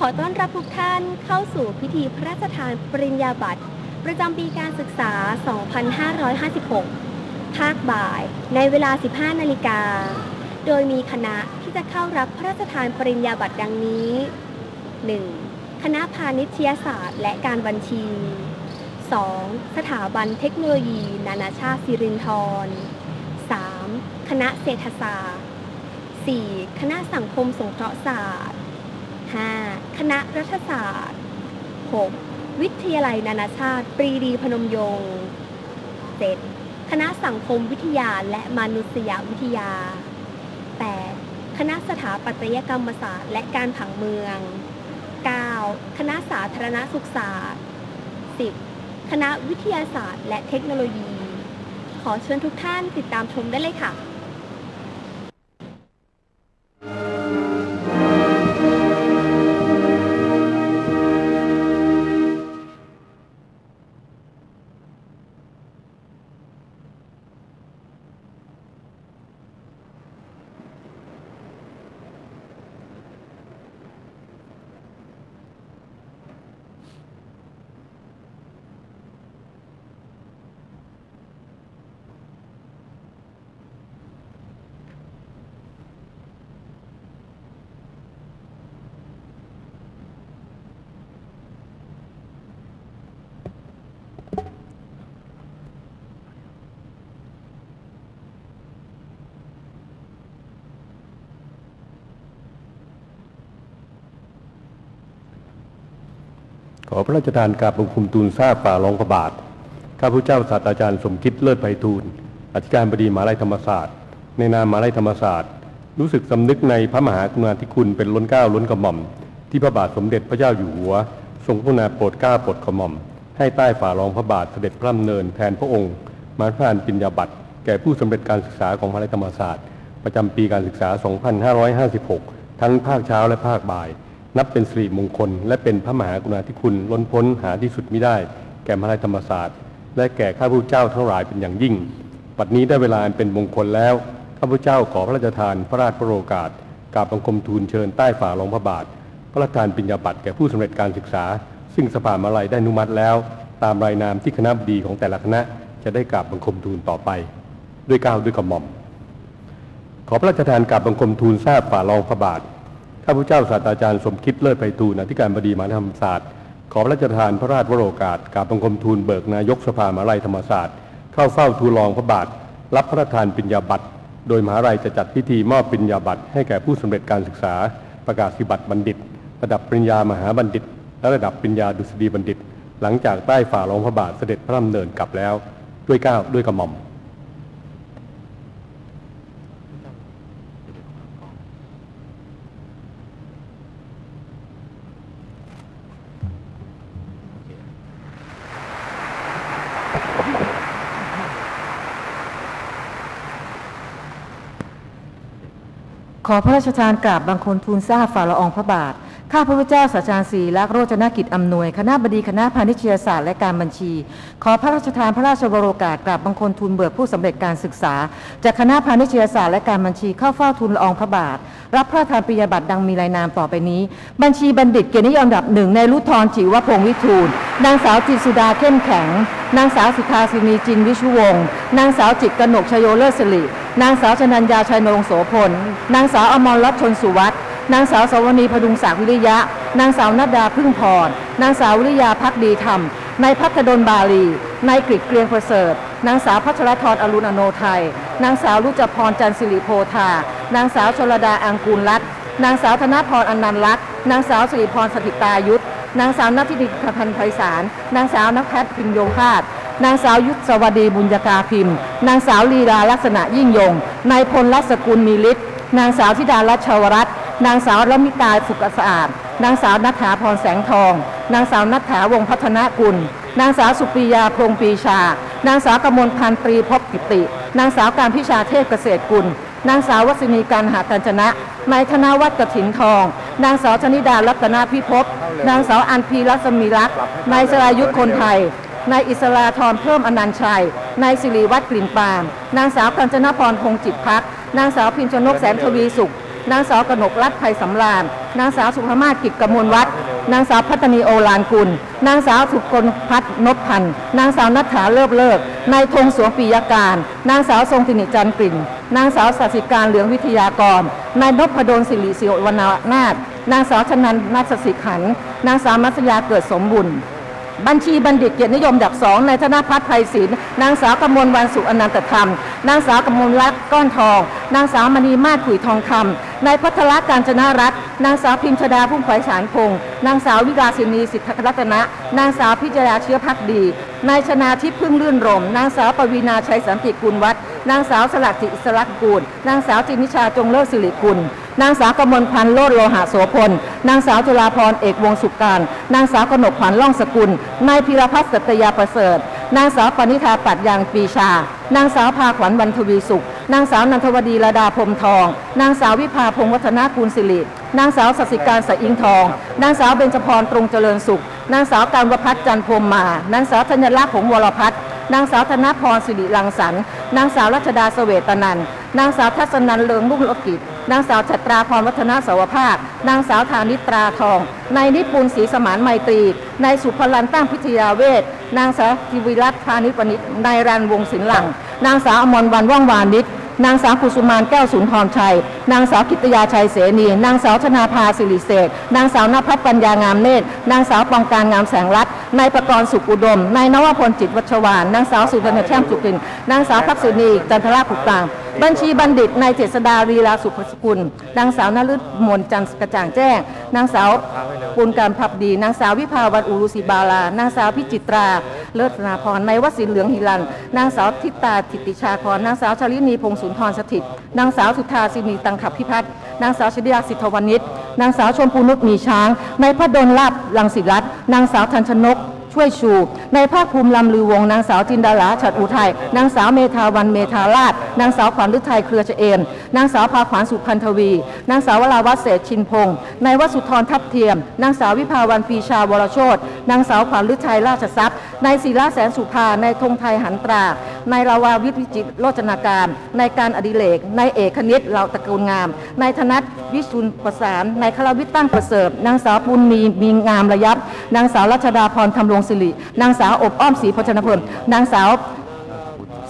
ขอต้อนรับทุกท่านเข้าสู่พิธีพระราชทานปริญญาบัตร ประจำปีการศึกษา 2556 ภาคบ่าย ในเวลา 15 นาฬิกา โดยมีคณะที่จะเข้ารับพระราชทานปริญญาบัตรดังนี้ 1. คณะพาณิชยศาสตร์ และการบัญชี 2. สถาบันเทคโนโลยี นานาชาติสิรินธร 3. คณะเศรษฐศาสตร์ 4. คณะสังคมสงเคราะห์ศาสตร์ 5. คณะรัฐศาสตร์ 6. วิทยาลัยนานาชาติ ปรีดีพนมยงค์ 7. คณะสังคมวิทยาและมนุษยวิทยา 8. คณะสถาปัตยกรรมศาสตร์และการผังเมือง 9. คณะสาธารณสุขศาสตร์ 10. คณะวิทยาศาสตร์และเทคโนโลยี ขอเชิญทุกท่านติดตามชมได้เลยค่ะ อพระราชทานกาบบังคุมทูลทราบฝ่ารองพระบาทข้าพเจ้าศาสตราจารย์สมคิดเลิศไพฑูรย์อธิการบดีมหาลัยธรรมศาสตร์ ในนามมหาลัยธรรมศาสตร์ รู้สึกสำนึกในพระมหากรุณาธิคุณเป็นล้นเกล้าล้นกระหม่อม ที่พระบาทสมเด็จพระเจ้าอยู่หัว ทรงพระกรุณาโปรดเกล้าโปรดกระหม่อม ให้ใต้ฝ่ารองพระบาทเสด็จพระดำเนินแทนพระองค์ มาพระานปิญญาบัตรแก่ผู้สำเร็จการศึกษาของมหาลัยธรรมศาสตร์ ประจำปีการศึกษา 2556 ทั้งภาคเช้าและภาคบ่าย นับเป็นสิริมงคล และเป็นพระมหากรุณาธิคุณล้นพ้นหาที่สุดไมิได้ แก่มหาลัยธรรมศาสตร์ และแก่ข้าพเจ้าทั้งหลายเป็นอย่างยิ่งบัดนี้ได้เวลาเป็นมงคลแล้วข้าพเจ้าขอพระราชทานพระราชประโกาสกราบบังคมทูลเชิญใต้ฝ่ารองพระบาท พระราชทานปิญญาบัตรแก่ผู้สำเร็จการศึกษา ซึ่งสภามาลัยได้นุมัติแล้ว ตามรายนามที่คณะบดีของแต่ละคณะจะได้กราบบังคมทูลต่อไป ด้วยก้าวด้วยกระหม่อม ขอพระราชทานกราบบังคมทูลทราบฝ่ารองพระบาท ข้าพเจ้าศาสตราจารย์สมคิดเลิศไพฑูรย์อธิการบดีมหาธรรมศาสตร์ ขอพระราชทานพระราชวโรกาสกราบบังคมทูลเบิกนายกสภามหาลัยธรรมศาสตร์ เข้าเฝ้าทูลรองพระบาท รับพระราชทานปริญญาบัตร โดยมหาลัยจะจัดพิธีมอบปริญญาบัตรให้แก่ผู้สำเร็จการศึกษา ประกาศสิบัตรบัณฑิต ระดับปริญญามหาบัณฑิต และระดับปริญญาดุษฎีบัณฑิต หลังจากใต้ฝ่ารองพระบาทเสด็จพระดำเนินกลับแล้วด้วยเก้าวด้วยกระหม่อม ขอพระราชทานกราบบังคลทูลทราบฝ่าละอองพระบาท ข้าพระพุทธเจ้าสัจจารย์ศรีลักษณ์โรจนกิจอำนวย คณะบดีคณะพาณิชยศาสตร์และการบัญชี ขอพระราชทานพระราชวโรกาสกราบบังคลทูลเบิกผู้สำเร็จการศึกษา จากคณะพาณิชยศาสตร์และการบัญชีเข้าเฝ้าทูลละอองพระบาท รับพระราชทานปริญญาบัตรดังมีรายนามต่อไปนี้ บัญชีบัณฑิตเกียรตินิยมอันดับหนึ่งในรุทธรจิวพงศ์วิทูลนางสาวจิตสุดาเข้มแข็ง นางสาวสุธาสินีจินวิชุวงศ์นางสาวจิตรกนกชโยเลิศสิรินางสาวชนัญญาชัยนรงโสพลนางสาวอมรรัตน์ชนสุวัฒน์ นางสาวสวนีพดุงศักดิ์วิริยะ นางสาวนัดดาพึ่งพร นางสาววิริยาพักดีธรรม นายพัฒดลบาลี นายกฤษเกรียงประเสริฐ นางสาวพัชรธรอรุณอโนไทย นางสาวรุจพรจันสิริโพธา นางสาวชลดาอังกูลรัตน์นางสาวธนพรอนันต์ลักษ์นางสาวสิริพรสถิตายุทธนางสาวนัทธิดิพันธ์ไพศาล นางสาวนักแพทย์พิมโยภาสนางสาวยุทธสวัสดีบุญญากาพิมพ์ นางสาวลีลาลักษณะยิ่งยง นายพลรัศกุลมีฤทธิ์ นางสาวธิดารัชวรัตน์ นางสาวละมิตาสุขสะอาด นางสาวนัฐาพรแสงทอง นางสาวนัฐาวงพัฒนากุล นางสาวสุปรียาพงปีชา นางสาวกมลพันธ์ตรีพบกิติ นางสาวการพิชาเทพเกษตรกุล นางสาววัฒนีการหากัญจนะ นายธนาวัฒน์กถินทอง นางสาวชนิดารัตนาพิภพ นางสาวอันพีรัศมีรักษ์นายสรายุทธคนไทยนายอิสราธรเพิ่มอนันชัย นายสิริวัฒน์กลิ่นปาน นางสาวกัญจนพรพงจิตพัก นางสาวพิมชนกแสนทวีสุข นางสาวกนกรัตน์ไทยสำราญ นางสาวสุภมาศกิจกมลวัฒน์นางสาวพัฒนีโอลานกุล นางสาวสุกลพัฒน์นพพันธ์ นางสาวนัฐาเลิบเลิก นายธงสวงปิยการ นางสาวทรงธินิจันทร์กลิ่น นางสาวสัสิการเหลืองวิทยากร นายนพดลศิริศิวนานาถนางสาวชนันนัสสิขัน นางสาวมัสยาเกิดสมบุญบัญชีบัณฑิตเกียรตินิยมดับสองนายธนพัฒน์ไพศิลป์นางสาวกมลวันสุอนันตธรรม นางสาวกมลรัตน์ก้อนทอง นางสาวมณีมาศขุยทองคำ นายพัทรการจนารัตน์นางสาวพิมชดาพุ่มไผ่ฉานพงศ์นางสาววิลาสินีสิทธรัตนะ นางสาวพิจยาเชื้อพักดี นายชนาทิพย์พึ่งลื่นรม นางสาวปวีนาชัยสันติกุลวัฒน์นางสาวสลักจิสระกูล นางสาวจินิชาจงเลิศสิริกุล นางสาวกมลพันธ์โลดโลหะโสพล นางสาวจุฬาพรเอกวงสุการ นางสาวกนกขวัญล่องสกุล นายพีรพัฒน์สัตยาประเสริฐ นางสาวปณิธาปัดยางปีชา นางสาวพาขวัญวันทวีสุข นางสาวนันทวดีระดาพรมทอง นางสาววิภาพงศ์วัฒนากุลสิริ นางสาวสสิการสอิงทอง นางสาวเบญจพรตรงเจริญสุข นางสาวการวพัฒน์จันพรมมา นางสาวธัญลักษณ์หงวรพัฒน์นางสาวธนพรสิริรังสรรค์ นางสาวรัชดาเสวตนัน นางสาวทัศนันเลิงลุ่งลกิจ นางสาวฉัตราพรวัฒนาสวภาค นางสาวธานิตราทอง นายนิปุลศรีสมานไมตรี นายสุพลันตั้งพิทยาเวท นางสาวทิวิรัตน์พานิชวณิชนายรันวงศิลหลัง นางสาวอมรวันว่องวานิชนางสาวกุสุมานแก้วสุนทรชัย นางสาวกิตยาชัยเสนี นางสาวชนาภาสิริเศษนางสาวนภัสปัญญางามเนตร นางสาวปองการงามแสงรัตน์ นายประกรณ์สุขอุดม นายนวพลจิตวัชวาน นางสาวสุธนแช่มสุกิน นางสาวพักษินีจันทราภุกกลาง บัญชีบัณฑิต นายเจษดารีลาสุภสกุล นางสาวนฤมลจันทร์กระจ่างแจ้ง นางสาวปุณการพับดี นางสาววิภาวันอุรุศิบาลา นางสาวพิจิตรา เลิศนาพรนายวสินเหลืองหิรัน นางสาวทิตาทิติชาคร นางสาวชลินีพงศุนทรสถิต นางสาวสุธาสินีตังขับพิพัฒน์ นางสาวชดิยาสิทธวณิชนางสาวชมพูนุชมีช้างนายพระดลลาบรังสิรัตน์นางสาวทันชนกช่วยชูในภาคภูมิลำลือวงนางสาวจินดาลาฉัดอุทัยนางสาวเมธาวันเมธาราชนางสาวขวัญฤทัยเครือเฉเอมนางสาวพาขวัญสุพันธวีนางสาววราวัฒเศษชินพงศ์นายวสุธรทัพเทียมนางสาววิภาวันปีชาวรโชตนางสาวขวัญฤทัยราชทรัพย์นายศิลาแสนสุภานายธงไทยหันตรานายราวาวิทย์วิจิตรโรจนาการนายการอดิเลกนายเอกคณิตเหล่าตระกูลงามนายธนัทวิสุนประสานนายคารวิทย์ตั้งประเสริฐนางสาวปุณมีมีงามระยับ นางสาวรัชดาพรทำรงศิริ นางสาวอบอ้อมศรีพชนพลนางสาว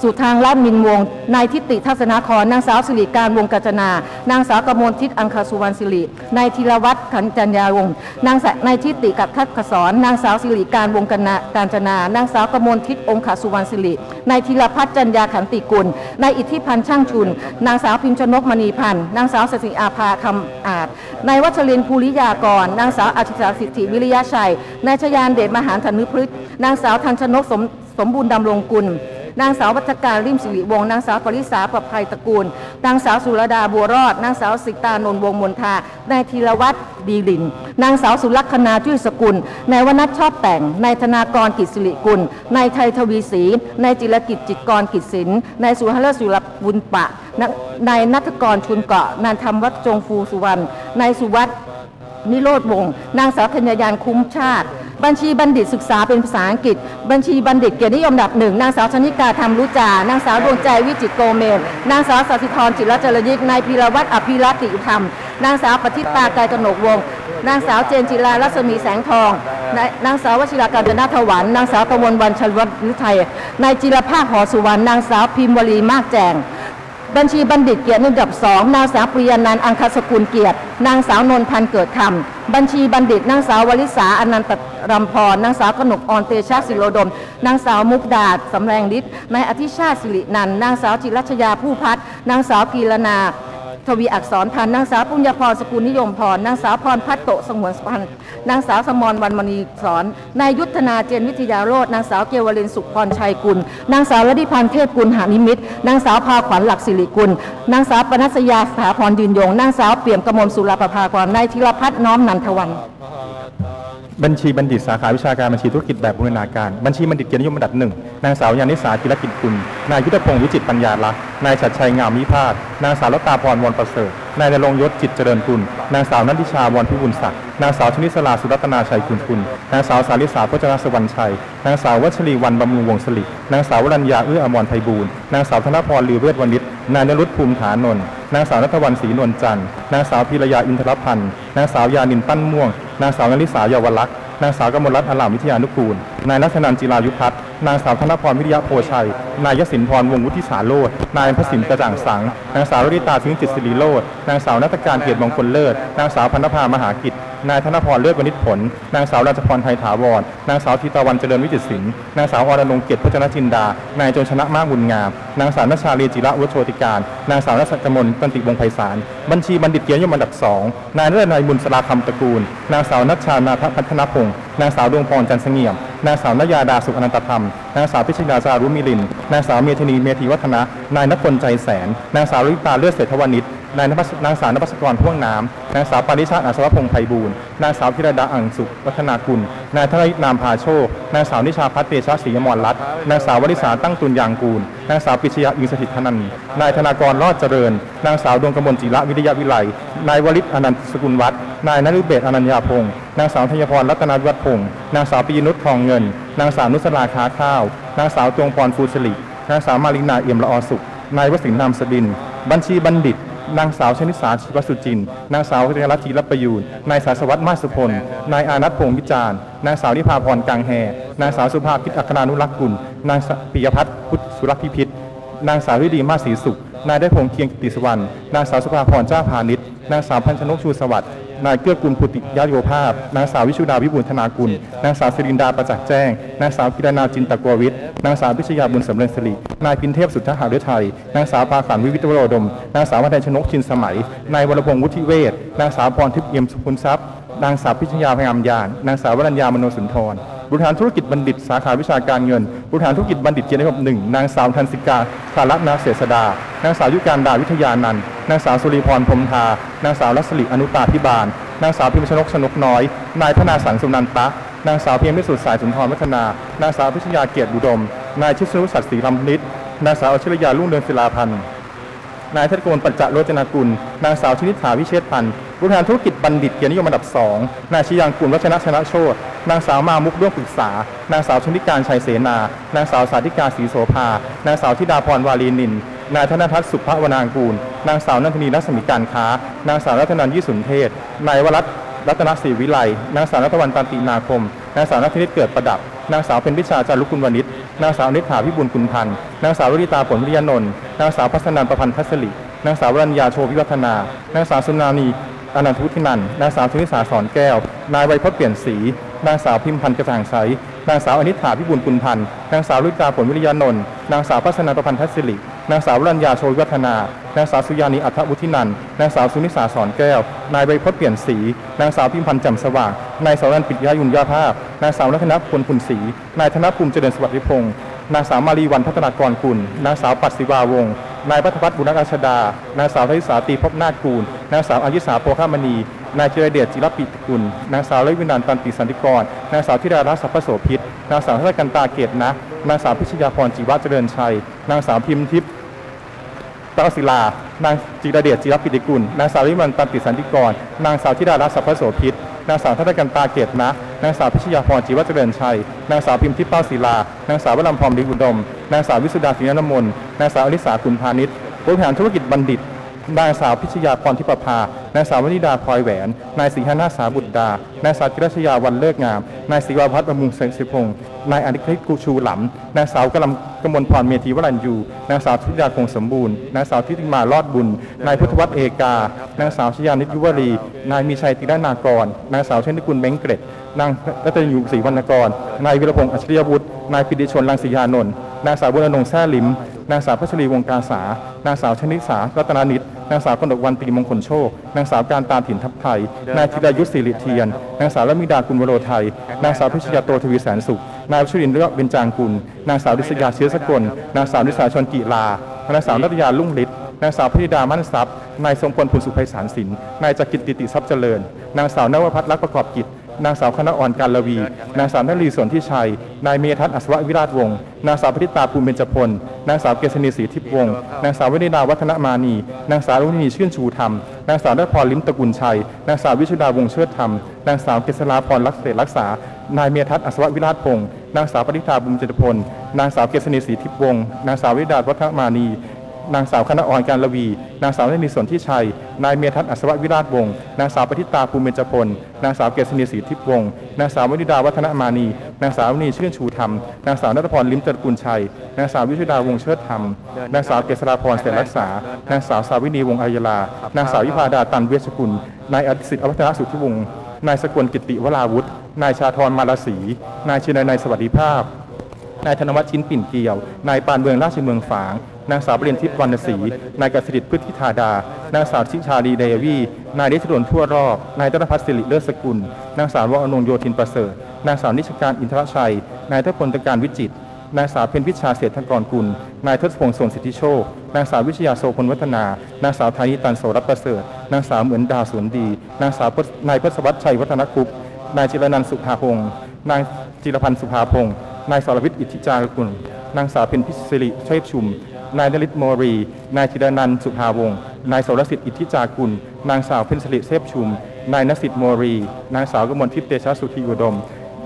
สุทางลาดมินวง นายทิติทัศนาคร นางสาวสิริการวงกัจนา นางสาวกมลทิศอังคาสุวรรณสิริ นายธีรวัตรขันจัญญาวง นางสาวนายทิติกัดทัศขสอน นางสาวสิริการวงกันนาการจนา นางสาวกมลทิศองคาสุวรรณสิริ นายธีรพัฒน์จัญญาขันติกุล นายอิทธิพันธ์ช่างชุน นางสาวพิมชนกมณีพันธ์ นางสาวสสิอาภาคำอาจ นายวัชรินทร์ภูริยากร นางสาวอาชิตาสิทธิวิริยชัย นายชยานเดชมหานธนุพฤกษ์นางสาวทันชนกสมสมบูรณ์ดำรงกุล นางสาววัฒการริมสิริวงศ์นางสาวปริษาประภัยตระกูล นางสาวสุรดาบัวรอด นางสาวสิตานนท์วงมนทานายธีรวัตรดีลิน นางสาวสุลักษณาจุ้ยสกุลนายวนัทชอบแต่งนายธนากรกิจสิริกุลนายไทยทวีศรีนายจิรกิจจิตกรกิจศิลป์นายสุหฤสุรบุญปะนายนัทกรชุนเกาะนายธรรมวัฒจงฟูสุวรรณนายสุวัฒน์นิโรธวงศ์นางสาวธัญญานคุ้มชาติ บัญชีบัณฑิตศึกษาเป็นภาษาอังกฤษ บัญชีบัณฑิตเกียรตินิยมอันดับหนึ่งนางสาวชนิกาธรรมรู้จานางสาวดวงใจวิจิตรโกเมนนางสาวสัสิธรจิรเจริญยิกนายพีรวัตรอภิรัติธรรม นางสาวปฏิตากายกนกวงนางสาวเจนจิรารัศมีแสงทอง นางสาววชิราการจนาถวัน นางสาวตะวันวันชลวัฒน์ฤทัยนายจิรภาคหอสุวรรณ นางสาวพิมวลีมากแจง บัญชีบัณฑิตเกียรตินิยมอันดับสองนางสาวปริยานันท์อังคสกุลเกียรติ นางสาวนนพันธ์เกิดคำบัญชีบัณฑิตนางสาววลิสาอนันตรำพรนางสาวกนกออนเตชะศิโรดม นางสาวมุกดาษสำแรงฤทธิ์นายอธิชาติสิรินันท์นางสาวจิรัชยาผู้พัฒน์นางสาวกีรนา ทวีอักษรพันธ์นางสาวปุญญาพรสกุลนิยมพรนางสาวพรพัฒโตสงวนสุพรรณนางสาวสมรวันมณีสอนนายยุทธนาเจนวิทยาโรจนางสาวเกวลินสุขพรชัยกุล นางสาวรดิพันธ์เทพกุลหานิมิตรนางสาวพาขวัญหลักสิริกุล นางสาวปนัสยาสถาพรยืนยงนางสาวเปี่ยมกมลสุรประภากรนายธีรพัฒน์น้อมนันทวันบัญชีบัณฑิตสาขาวิชาการบัญชีธุรกิจแบบบูรณาการ บัญชีบัณฑิตเกียรตินิยมอันดับหนึ่งนางสาวยานิสาธิรกิจกุล นายยุทธพงศ์วิจิตปัญญาลักษณ์นายชัดชัยงามวิพาทนางสาวรัตตาพรวรประเสริฐนายนรงยศจิตเจริญกุลนางสาวนันทิชาวรพิบูลศักดิ์นางสาวชนิสลาสุรัตนาชัยกุลกุลนางสาวสาริสาพจนสวรรณชัยนางสาววัชรีวันบำรุงวงศ์สลินางสาววรัญญาเอื้ออมรไพบูลนางสาวธนพรลือเวทวณิชนายนรุตภูมิฐานนท์นางสาวนัทวันศรีนวลจันทร์นางสาวพิรยาอินทรพันธ์นางสาวยานินปั้นม่วง นางสาวนลิสาเยาวลักษณ์ นางสาวกมลรัตน์อลามวิทยานุกูล นายนัชนันจิรายุพัฒน์นางสาวธนพรวิริยะโพชัย นายยศินพรวงวุฒิสาโรจนายพระสินกระจ่างสัง นางสาวริตาสิงจิตศิริโรจน์นางสาวนัตการเกียรติมงคลเลิศ นางสาวพันธภามหากิจนายธนพรเลือดวณิชผล นางสาวราชพรไทยถาวร นางสาวธิตาวันเจริญวิจิตรศิลป์นางสาวอรนงเกียรติพจนจินดา นายจนชนะมากบุญงาม นางสาวนชาลีจิระวัชโชติการ นางสาวรัศกมลตันติวงไพศาล บัญชีบัณฑิตเกียรตินิยมอันดับสอง นายเลิศนายบุญสลาคำตระกูล นางสาวนัชชานาทพัฒนพงศ์ นางสาวดวงพรจันทร์เสงี่ยม นางสาวนยาดาสุขอนันตธรรม นางสาวพิชญาจารุมิลิน นางสาวเมธนีเมธีวัฒนะ นายนพลใจแสน นางสาวริตาเลือดเศรษฐวณิชนายนางสาวนภัสกรพ่วงน้ำ นางสาวปาริชาติอาสวพงษ์ไพบูลนางสาวพิรดาอังสุขวัฒนากุล นายธนริตนามพาโชค นางสาวนิชาพัฒน์เตชะศรีมรรัตน์นางสาววริษาตั้งตุนยางกูล นางสาวปิชยาอิงสถิตพนันนายธนากรรอดเจริญ นางสาวดวงกมลจิระวิทยาวิไลนายวริศอนันต์สกุลวัฒน์นายนฤเบศอนัญญาพงศ์นางสาวธัญพรรัตนวิวัฒน์พงศ์นางสาวปิยนุชทองเงิน นางสาวนุสราค้าข้าว นางสาวจวงพรฟูสิรินางสาวมารินาเอี่ยมละออสุข นายวสินทร์นามสดิน บัญชีบัณฑิต นางสาวชนิสาชีวสุจิน นางสาวเรรัตจีรประยูน นายสาสวัตรมาสุพล นายอานัทพงศ์วิจารณ์นางสาวนิพาพรกลางแฮนางสาวสุภาพิษอัครานุรักษ์กุล นางปิยพัฒน์พุทธสุรพิพิธ นางสาวฤดีมาศรีสุข นายได้พงษ์เคียงกิติสวรรณ นางสาวสุภาพรเจ้าพาณิชย์ นางสาวพันชนกชูสวัสดิ์ นายเกื้อกุลพุติยาโยภาพ นางสาววิชุดาวิบูลธนากุล นางสาวสิรินดาประจักษ์แจ้ง นางสาวกิรนาจินตะกัววิทย์ นางสาวพิชยาบุญสำเร็จสิริ นายพินเทพสุทธหฤทัย นางสาวปาขันวิวิตวโรดม นางสาววัฒนชนกชินสมัย นายวรพงศ์วุฒิเวศนางสาวพรทิพย์เอี่ยมสุขุนทรัพย์ นางสาวพิชยาพยายามยาน นางสาววรัญญามโนสุนทร บริหารธุรกิจบัณฑิต สาขาวิชาการเงิน บริหารธุรกิจบัณฑิตเกียรตินิยมหนึ่งนางสาวทันสิกาคารัตนาเศษดา นางสาวยุการดาวิทยานันท์นางสาวสุริพรพรมทานางสาวรัศลิอนุตาพิบาล นางสาวพิมพ์ชนกชนกน้อย นายพนาสังสุนันตะ นางสาวเพียงมิสุทธิ์สายสุนทรวัฒนา นางสาวพิชยาเกียรติบุดม นายชิสนุศักดิ์ศรีลำนิดนางสาวอชิรยาลุ่งเรืองศิลาพันธ์นายเทศกมลปัญจโรจนากุล นางสาวชนิษฐาวิเชษพันธ์ บริหารธุรกิจบัณฑิตเกียรตินิยมอันดับสองนายชยางกุลวัชนะชนะโชตนางสาวมามุกร่วมปรึกษา นางสาวชนิการชัยเสนา นางสาวสาธิกาศรีโสภา นางสาวธิดาพรวารีนิน นายธนทัศน์สุภวนางกูล นางสาวนันทนีรัศมีการค้า นางสาวรัตนันยี่สุนเทศ นายวรัตรัตนศรีวิไล นางสาวรัตวันตันตินาคม นางสาวนัทนิตเกิดประดับ นางสาวเป็นวิชาจารุกุลวณิชนางสาวนิษฐาพิบูลคุณพันธ์ นางสาวรุริตาผลวิริยนนท์ นางสาวพัฒนันประพันธ์ทัศรินางสาววรัญญาโชวิวัฒนา นางสาวสุนานี อนันทุทินันนางสาวชนิสาสอนแก้ว นายไวยพจน์เปลี่ยนสี นางสาวพิมพันธ์กระจ่างใส นางสาวอนิษฐาพิบูลคุณพันธ์ นางสาวรุริตาผลวิริยนนท์ นางสาวพัฒนันประพันธ์ทัศริ นางสาววรัญญาโชวิวัฒนา นางสาวสุยานีอัฐวุฒินันนางสาวสุนิสาสอนแก้ว นายไวยพจน์เปลี่ยนสี นางสาวพิมพันธ์แจ่มสว่าง นายสาวรันปิยายุนยาภาพ นางสาวนัทนพลคุณศรี นายธนภูมิเจริญสวัสดิพงศ์ นางสาวมารีวันพัฒนากรกุล นางสาวปัตศิวาวงศ์ นายพัฒพัฒน์บุญราชดา นางสาวธิสาตีพบนาคกูล นางสาวอายุสาโพคามณี นายเจริเดชจิรปิตกุล นางสาวเลวินันตันติสันติกร นางสาวธิดารัตน์สัพโสพิษนางสาวทัศกันตาเกตนะ นางสาวพิชยาพรจิวะเจริญชัย นางสาวพิมทิพย์ ตาศิลา นางจิรเดชจิรปิติกุล นางสาววิมันตันติสันติกร นางสาวธิดารัตน์สัพพโสพิษนางสาวทัตกันตาเกตนะ นางสาวพิชยาพรจิวัจเจริญชัย นางสาวพิมทิพย์เป้าศิลา นางสาววรำพรดีอุดม นางสาววิสุดาศรีนนมนนางสาวอลิสาคุณพาณิชย์บริหารธุรกิจบัณฑิต นางสาวพิชยาพรทิปภานางสาววนิดาพลอยแหวน นายศรีหนาสาบุตรดานางสาวจิรชยาวันเลิกงาม นายศรีวาพัฒน์บำรุงเสงสิพงศ์นายอนิคกูชูหลำนางสาวกำลังกมลพรเมธีวรัญยูนางสาวธิดาคงสมบูรณ์นางสาวทิติมารอดบุญ นายพุทธวัฒน์เอกานางสาวชยานิตยุวรีนายมีชัยติรนากร นางสาวเชนกุลเม้งเกรดนางรัตนยุศรีวรรณกร นายวิรพงษ์อัจฉริยวุฒินายปิติชนรังสียานนท์นางสาวบุญนงแซ่ลิมนางสาวพัชรีวงการสานางสาวชนิสารัตนานิต นางสาวกนกวันตรีมงคลโชคนางสาวการตาถิ่นทัพไทย นายธิดายุทธศิริเทียน นางสาวละมิดากุลวโรไทย นางสาวพิชยาโตทวีแสนสุข นายวิชุรินทร์เลือกเบญจางกุล นางสาวดิษยาเชื้อสกล นางสาวนิสาชนกิลา นางสาวนัตยาลุ่งฤทธิ์ นางสาวพธิดามั่นทรัพย์ นายทรงพลผุนสุภัยสารสิน นายจักริตติติทรัพย์เจริญ นางสาวนวพัฒน์รักประกอบกิจ นางสาวคณะอ่อนการลวี นางสาวนลีสนทิชัย นายเมทัศน์อัศววิราชวงศ์นางสาวพธิตาภูมิเบญจพล นางสาวเกษณีศรีทิพย์วงศ์นางสาววินิดาวัฒนมานี นางสาวรุณีชื่นชูธรรม นางสาวนพรลิ้มตระกุลชัย นางสาววิชุดาวงเชิดธรรม นางสาวเกษราพรรักเศษรักษา นายเมทัศน์อัศววิราชพงศ์นางสาวปฏิตาบุญเจตพล นางสาวเกษณีศรีทิพย์วงศ์นางสาววิดาวัฒนมานี นางสาวคณะอ่อนการลวี นางสาวเนนีสนทิชัย นายเมทัศน์อัศววิราชวงศ์ นางสาวปฏิตาภูมิเบญจพล นางสาวเกษณีศรีทิพวงศ์ นางสาววนิดาวัฒนมานี นางสาวนีชื่นชูธรรม นางสาวนัทพรลิ้มตระกุลชัย นางสาววิชุดาวงเชิดธรรม นางสาวเกษราพรเสรรักษา นางสาวสาวินีวงอัยลา นางสาววิภาดาตันเวชกุล นายอดิสิทธิ์อวัฒนสุทธิวงศ์ นายสกลกิติวราวุฒิ นายชาธรมาลศรีนายชินนายสวัสดิภาพ นายธนวัฒน์ชินปิ่นเกียว นายปานเมืองราชเมืองฝาง นางสาวเปลี่ยนทิพย์วรรณศรีนายกสิริพฤทธิธาดา นางสาวชิชาลีเดวีนายเดชดลทั่วรอบ นายธนพัฒน์สิริเลิศสกุล นางสาววอนงโยธินประเสริฐ นางสาวนิชการอินทรชัย นายทพลตการวิจิตนางสาวเพ็ญพิชาเศรษฐกรกุล นายทศพงศ์สนสิทธิโชค นางสาววิชยาโสพลวัฒนา นางสาวธานิตันโสรัตประเสริฐ นางสาวเหมือนดาวสวนดี นางสาวนายพศวัชชัยวัฒนคุปนายจิรนันสุภาพงศ์นางจิรพันธ์สุภาพงศ์ นายสรวิทย์อิทธิจารกุลนางสาวเพ็ญพิศิริเชษชุม นายนริศโมรี นายธิรนันสุภาวงศ์นายสรสิทธิ์อิทธิจากุล นางสาวเพ็ญสิริเชษชุม นายนสิทธิ์โมรี นางสาวกมลทิพย์เตชะสุธีอุดม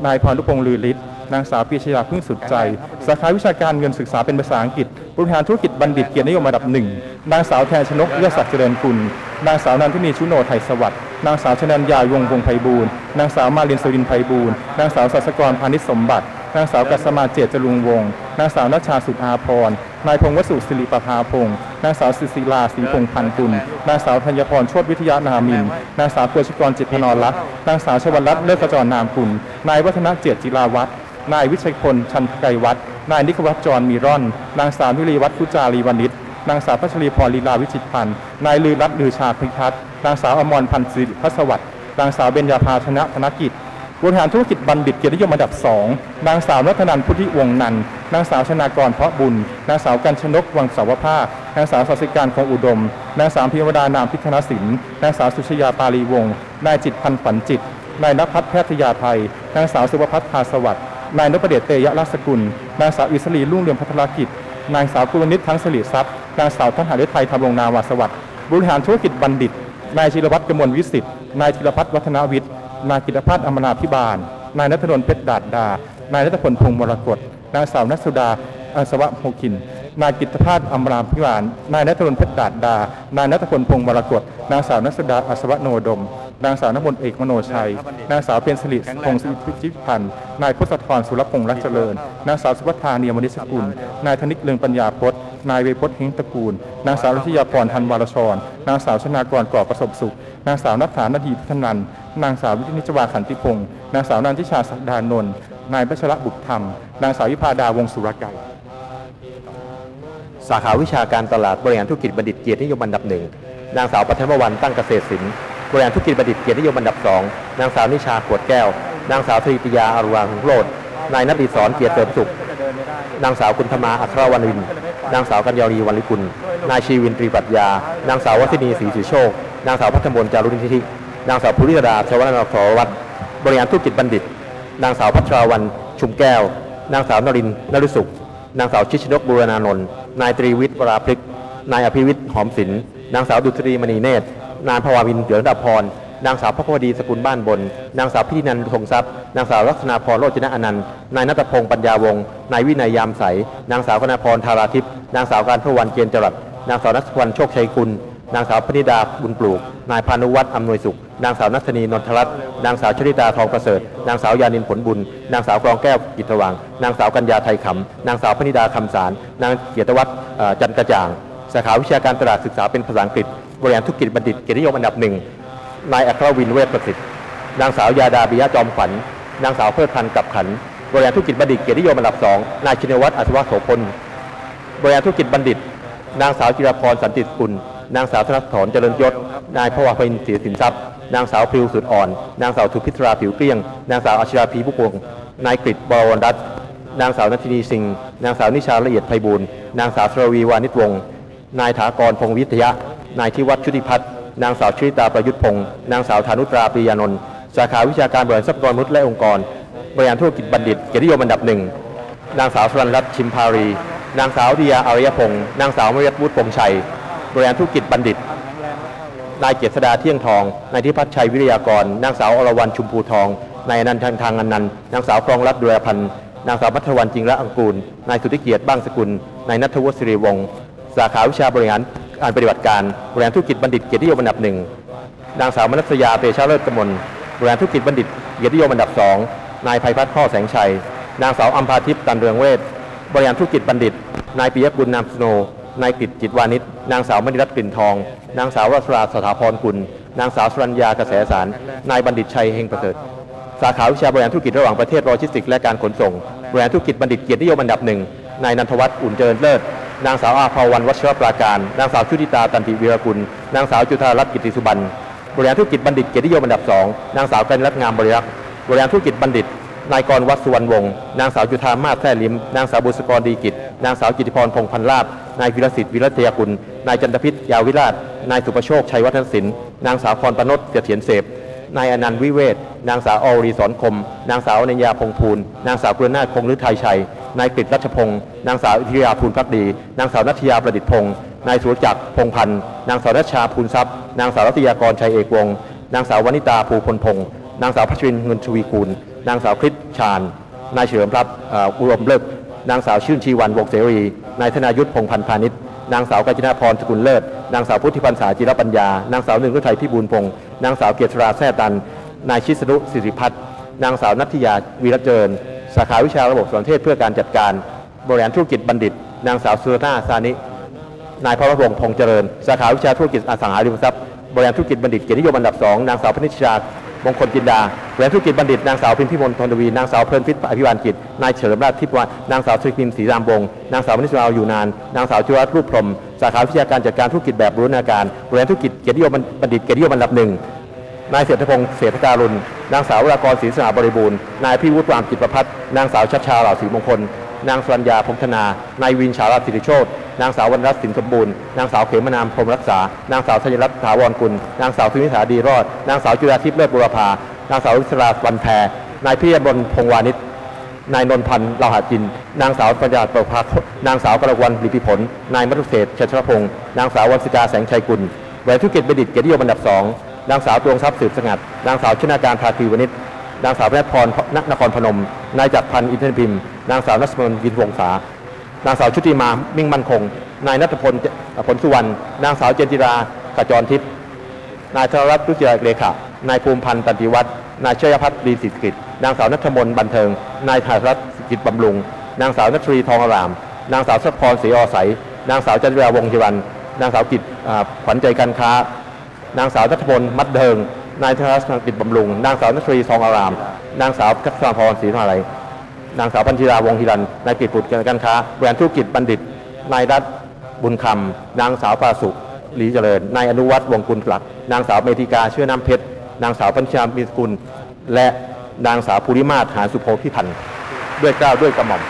นายพรลุพงษ์ลือฤทธิ์นางสาวปีชยาพึ่งสุดใจ สาขาวิชาการเงินศึกษาเป็นภาษาอังกฤษบริหารธุรกิจบัณฑิตเกียรตินิยมระดับหนึ่ง นางสาวแทนชนกเอื้อศักดิ์เจริญกุลนางสาวนันทินีชุโนไทยสวัสดิ์ นางสาวชนัญญาวงวงศ์ไพบูลย์นางสาวมาลินสุรินทร์ไพบูลย์นางสาวสัสกรพานิชสมบัติ นางสาวกัสมาเจตจรุงวงศ์นางสาวนัชชาสุภาพรนายพงศ์วสุสิริประภาพงศ์นางสาวศิศิลาศรีพงพันธ์กุลนางสาวธัญพรโชติวิทยานามินนางสาวเกชกรจิตพนรลักษ์นางสาวชวรัตน์เลิศขจรนามกุลนายวัฒนเจตจิราวัฒน์นายวิชัยพลชันไกรวัฒน์นายนิควัฒจรมีร่อน นางสาววิรีวัฒน์พุจารีวณิชนางสาวพัชรีพรลีลาวิจิตพันธ์นายลือรัตน์ลือชาพิทัศน์นางสาวอมรพันธ์สิริพัสวัสดิ์นางสาวเบญญาภาชนะธนกิจ บริหารธุรกิจบัณฑิตเกียรตินิยมอันดับ 2 นางสาวรัตนันพุทธิวงนัน นางสาวชนากรเพาะบุญ นางสาวกัญชนกวังสาวภาคนางสาวสัสิการคงอุดม นางสาวพิมวดานามพิธนศิลป์นางสาวสุชยาปาลีวงศ์นายจิตพันธ์ฝันจิต นายนภัทรแพทยาไทย นางสาวสุภพัฒน์พาสวัสดิ์นายนพเดชเตยรัศกุล นางสาวอิสรีรุ่งเรืองพัฒนากิจ นางสาวกุลนิษฐ์ทั้งสลิทรัพย์ นางสาวท่านหาฤทัยทำรงนาวาสวัสดิ์บริหารธุรกิจบัณฑิต นายชิรวัตรกมลวิสิทธิ์ นายธีรพัฒน์วัฒนาวิทย์ นายกิตพัฒน์อมนาพิบาล นายนัทนนท์เพชรดาดดา นายนัทพลพงศ์มรกตนางสาวนัสุดาอัศวะโภคิน นายกิตพัฒน์อมราพิบาล นายนัทนนท์เพชรดาดดา นายนัทพลพงศ์มรกตนางสาวนัสุดาอัศวะโนดม นางสาวนพลเอกมโนชัย นางสาวเพียรสิริพงศ์สิริจิพันธ์ นายพศธรสุรพงษ์รักเจริญ นางสาวสุภัทาเนียมนิสกุล นายธนิกเลืองปัญญาพจน์นายเวพจน์เฮงตระกูล นางสาวรัชยาพรทันวารชร นางสาวชนากรก่อประสบสุข นางสาวนัทธานาทีพัฒนัน นางสาววิทินิจวาขันติพงศ์นางสาวนันทิชาศักดานนท์นายพัชระบุตรธรรม นางสาววิภาดาวงสุรไกรสาขาวิชาการตลาดบริหารธุรกิจบัณฑิตเกียรตินิยมอันดับหนึ่งนางสาวปัทมวันตั้งเกษตรศิลป์บริหารธุรกิจบัณฑิตเกียรตินิยมอันดับสองนางสาวนิชาขวดแก้ว นางสาวธริตยาอารุวางโรดนายนติศรเกียรติเสริมสุข นางสาวกุณธมาอัครวันวินนางสาวกัญญาลีวันลิกุล นายชีวินตรีปรัชญานางสาววัฒนีศรีสุโชค นางสาวพัฒมนจารุนิธิ นางสาวภูริดาชวรนทรวัฒน์บริหารธุรกิจบัณฑิต นางสาวพัชราวันชุมแก้ว นางสาวนรินทร์นฤสุข นางสาวชิชนกบุรณานนท์นายตรีวิทย์วราพฤกษ์นายอภิวิทย์หอมศิลป์นางสาวดุษฎีมณีเนตร นายภวาวินเหลืองดาพรนางสาวพระพดีสกุลบ้านบน นางสาวพิธินันทงทรัพย์ นางสาวลักษณาพรโรจนะอนันต์ นายนัทพงศ์ปัญญาวงศ์ นายวินัยยามใส นางสาวคณาพรธาราทิพย์ นางสาวการพวันเกียรติจรัสนางสาวนัทวันโชคชัยกุล นางสาวพนิดาบุญปลูก นายพานุวัฒน์อำนวยสุข นางสาวนัทนีนนทรัตน์นางสาวชริตาทองประเสริฐ นางสาวยานินผลบุญ นางสาวกรองแก้วกิจวังนางสาวกัญญาไทยขำ นางสาวพนิดาคำสาร นางเกียรติวัฒน์จันกระจ่าง สาขาวิชาการตลาดศึกษาเป็นภาษาอังกฤษ บริหารธุรกิจบัณฑิตเกียรตินิยมอันดับหนึ่ง นายอัครวินเวชประสิทธิ์ นางสาวยาดาบิยะจอมขวัญ นางสาวเพิดพันธ์กับขัน บริหารธุรกิจบัณฑิตเกียรตินิยมอันดับสอง นายชินวัตรอัศวะโสพล บริหารธุรกิจบัณฑิต นางสาวจิรพรสันติกุล นางสาวธนถรเจริญยศ นายพวาพินศรียสินทรัพย์ นางสาวพริวสุดอ่อน นางสาวทุพิตราผิวเกลี้ยง นางสาวอาชิราภีผู้พวงนายกฤษบวรรัตน์นางสาวนัทินีสิงห์นางสาวนิชาละเอียดไพบูลนางสาวสรวีวานิชวงศ์นายถากรพงศ์วิทยะ นายทิวัฒน์ชุติพัฒน์นางสาวชริตาประยุทธ์พงศ์นางสาวธานุตราปริยานนท์สาขาวิชาการบริหารทรัพยากรมนุษย์และองค์กร บริหารธุรกิจบัณฑิตเกียรติยมอันดับหนึ่งนางสาวสรันรัตน์ชิมพารี นางสาวดิยาอารยพงศ์นางสาวมริยัตวุฒิพงชัย บริหารธุรกิจบัณฑิต นายเจษดาเที่ยงทอง นายทิพัฒน์ชัยวิริยากร นางสาวอรวรรณชุมพูทอง นายอนันต์ทางทางอนันต์ นางสาวครองรัตน์ดุลพันธ์ นางสาวพัทรวรรณจริงระอังกูล นายสุทธิเกียรติบ้างสกุล นายนัทวุฒิสิริวงศ์ สาขาวิชาบริหารการปฏิบัติการบริหารธุรกิจบัณฑิตเกียรติยมอันดับหนึ่ง นางสาวมนัสยาเตชะเลิศกมลบริหารธุรกิจบัณฑิตเกียรติยมอันดับสอง นายภัยพัฒน์ข้อแสงชัย นางสาวอัมพาทิพย์ตันเรืองเวทบริหารธุรกิจบัณฑิต นายปิยกุลนามสโน นายกฤษจิตวานิชนางสาวมณีรัตน์กลิ่นทอง นางสาวรัศราสถาพรกุล นางสาวสรัญญากระแสสาร นายบัณฑิตชัยเฮงประเสริฐ สาขาวิชาบริหารธุรกิจระหว่างประเทศโลจิสติกและการขนส่ง บริหารธุรกิจบัณฑิตเกียรตินิยมอันดับหนึ่ง นายนันทวัฒน์อุ่นเจริญเลิศ นางสาวอาภาวันวัชรปราการ นางสาวชุติตาตันติวีรกุล นางสาวจุธารัตน์กิติสุบรรณ บริหารธุรกิจบัณฑิตเกียรตินิยมอันดับสอง นางสาวกัญญรัตน์งามบริรักษ์ บริหารธุรกิจบัณฑิต นายกรวัฒน์สุวรรณวงศ์นางสาวจุธามาศแท้ลิม นางสาวบุษกรดีกิจ นางสาวกิติพรพงพันลาบ นายวิรสิทธิ์วิรัตยกุล นายจันทพิษยาวิราช นายสุประโชคชัยวัฒนศิลป์ นางสาวพรปนศเสถียรเสพนายอนันต์วิเวศนางสาวอรีสอนคม นางสาวอนัญญาพงษ์ภูล นางสาวกรุณาถคงฤทัยชัย นายกฤษรัชพงศ์ นางสาวอิทยาภูลพักดี นางสาวนัทยาประดิษฐ์พงศ์นายสุรจักรพงพันธ์ นางสาวรัชชาภูลทรัพย์ นางสาวรัตยากรชัยเอกวง นางสาววนิตาภูพลพงศ์ นางสาวพัชรินเงินชวีกูล นางสาวคริสชาญนายเฉลิมพลับอุรมเลิกนางสาวชื่นชีวันวงศ์เสรี นายธนายุทธพงพันธ์พาณิชย์นางสาวกัญจนาพรสกุลเลิศ นางสาวพุทธิพันษาจิรปัญญา นางสาวหนึ่งฤทัยพิบูลพงศ์นางสาวเกียรติราแท้ตัน นายชิสนุสิริพัฒน์นางสาวนัทยาวีรเจริญ สาขาวิชาระบบสนเทศเพื่อการจัดการ บริหารธุรกิจบัณฑิต นางสาวสุรนาซานิ นายพระวงศ์พงษ์เจริญ สาขาวิชาธุรกิจอสังหาริมทรัพย์ บริหารธุรกิจบัณฑิตเกียรตินิยมอันดับสองนางสาวพนิชชา มงคลจินดาบริหารธุรกิจบัณฑิต นางสาวพิมพิมลธนวี นางสาวเพลินพิษอภิวานกิจ นายเฉลิมราชทิพย์วานางสาวสุริพิมศรีรามวง นางสาวมณิสราอยู่นาน นางสาวจุรัตน์รูปพรหมสาขาวิชาการจัดการธุรกิจแบบบูรณาการบริหารธุรกิจเกียรตินิยมบัณฑิตเกียรตินิยมอันดับหนึ่ง นายเศรษฐพงศ์เศรษฐการุณ นางสาววรากรศรีสนาบริบูรณ์ นายพิวุฒิวามจิตประพัฒน์นางสาวชัชชาเหล่าศรีมงคล นางสรัญญาพงธนา นายวินชาลาสิริโชต นางสาววรรณรัตน์สินสมบูรณ์ นางสาวเขมนามพรมรักษา นางสาวธัญรัตน์ถาวรกุล นางสาวสุนิสาดีรอด นางสาวจุฬาทิพย์เลิศบุรพา นางสาววิศราวันแพรนายพิยบลพงวานิชนายนนทพันธ์เลาหาจิน นางสาวปัญญาประภา นางสาวกระวันลิปิผล นายมัทุเศษชัชรพงศ์ นางสาววัสิกาแสงชัยกุลแหวนธุรกิจบัณฑิตเกียรติยมอันดับสองนางสาวตวงทรัพย์สืบสงัด นางสาวชนาการภาคีวณิชนางสาวแพทย์พรนนครพนม นายจักรพันธ์อินเทอร์พิมพ์ นางสาวนัสมนวินวงศา นางสาวชุติมามิ่งมั่นคง นายนัทพลผลสุวรรณนางสาวเจนจิราขจรทิพย์นายธนรัตน์รุจิรเลขานายภูมิพันธ์ตันติวัฒน์นายเชยพัฒน์ดีสิทธิกิจนางสาวนัทมนบันเทิง นายธารัตน์กิจบำรุง นางสาวนัทรีทองอาราม นางสาวสัพรศรีออใสยนางสาวจันทราวงศ์จิวันนางสาวกิจขวัญใจการค้า นางสาวนัทพลมัดเดิงนายธนรัตน์กิจบำรุง นางสาวนัทรีทองอาราม นางสาวกัศพรศรีทองอะไร นางสาวพันธิราวงศ์ฮิรันนายกิจปุตรการค้าแวนธุรกิจบัณฑิต นายรัฐบุญคำนางสาวปาสุหลีเจริญ นายอนุวัฒน์วงกุลหลัก นางสาวเมธิกาเชื่อน้ำเพชร นางสาวปัญชามีสกุล และนางสาวภูริมาศหานสุโพธิพันธ์ด้วยเกล้าวด้วยกระหม่อม